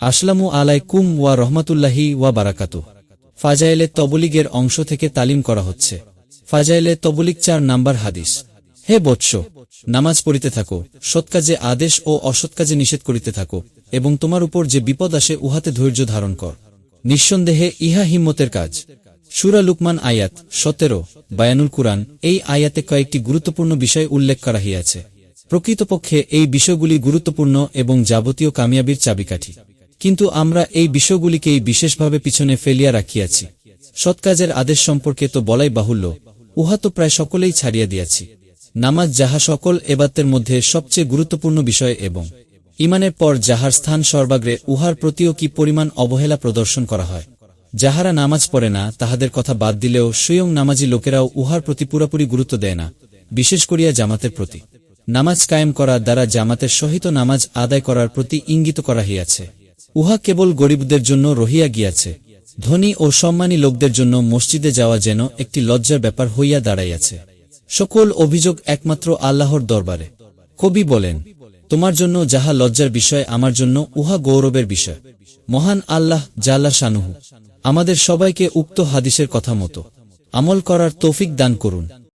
আসলামু আলাইকুম ওয়া রহমাতুল্লাহি ওয়া বারাকাতু ফাজাইলে তবলিগের অংশ থেকে তালিম করা হচ্ছে। ফাজাইলে তবলিগ চার নাম্বার হাদিস। হে বৎস, নামাজ পড়িতে থাকো সৎকাজে আদেশ ও অসৎকাজে নিষেধ করিতে থাকো, এবং তোমার উপর যে বিপদ আসে উহাতে ধৈর্য ধারণ কর। নিঃসন্দেহে ইহা হিম্মতের কাজ। সুরা লুকমান আয়াত সতেরো, বায়ানুল কুরআন এই আয়াতে কয়েকটি গুরুত্বপূর্ণ বিষয় উল্লেখ করা হইয়াছে। প্রকৃতপক্ষে এই বিষয়গুলি গুরুত্বপূর্ণ এবং যাবতীয় কামিয়াবির চাবিকাঠি। কিন্তু আমরা এই বিষয়গুলিকেই বিশেষভাবে পিছনে ফেলিয়া রাখিয়াছি। সৎকাজের আদেশ সম্পর্কে তো বলাই বাহুল্য, উহা তো প্রায় সকলেই ছাড়িয়া দিয়াছি। নামাজ যাহা সকল এবাতের মধ্যে সবচেয়ে গুরুত্বপূর্ণ বিষয় এবং ইমানের পর যাহার স্থান সর্বাগ্রে উহার প্রতিও কি পরিমাণ অবহেলা প্রদর্শন করা হয়। যাহারা নামাজ পড়ে না, তাহাদের কথা বাদ দিলেও স্বয়ং নামাজি লোকেরাও উহার প্রতি পুরাপুরি গুরুত্ব দেয় না, বিশেষ করিয়া জামাতের প্রতি। নামাজ কায়েম করার দ্বারা জামাতের সহিত নামাজ আদায় করার প্রতি ইঙ্গিত করা হইয়াছে। উহা কেবল গরিবদের জন্য রহিয়া গিয়াছে। ধনী ও সম্মানী লোকদের জন্য মসজিদে যাওয়া যেন একটি লজ্জার ব্যাপার হইয়া দাঁড়াইয়াছে। সকল অভিযোগ একমাত্র আল্লাহর দরবারে। কবি বলেন, তোমার জন্য যাহা লজ্জার বিষয়, আমার জন্য উহা গৌরবের বিষয়। মহান আল্লাহ জাল্লা শানুহু, আমাদের সবাইকে উক্ত হাদিসের কথা মতো। আমল করার তৌফিক দান করুন।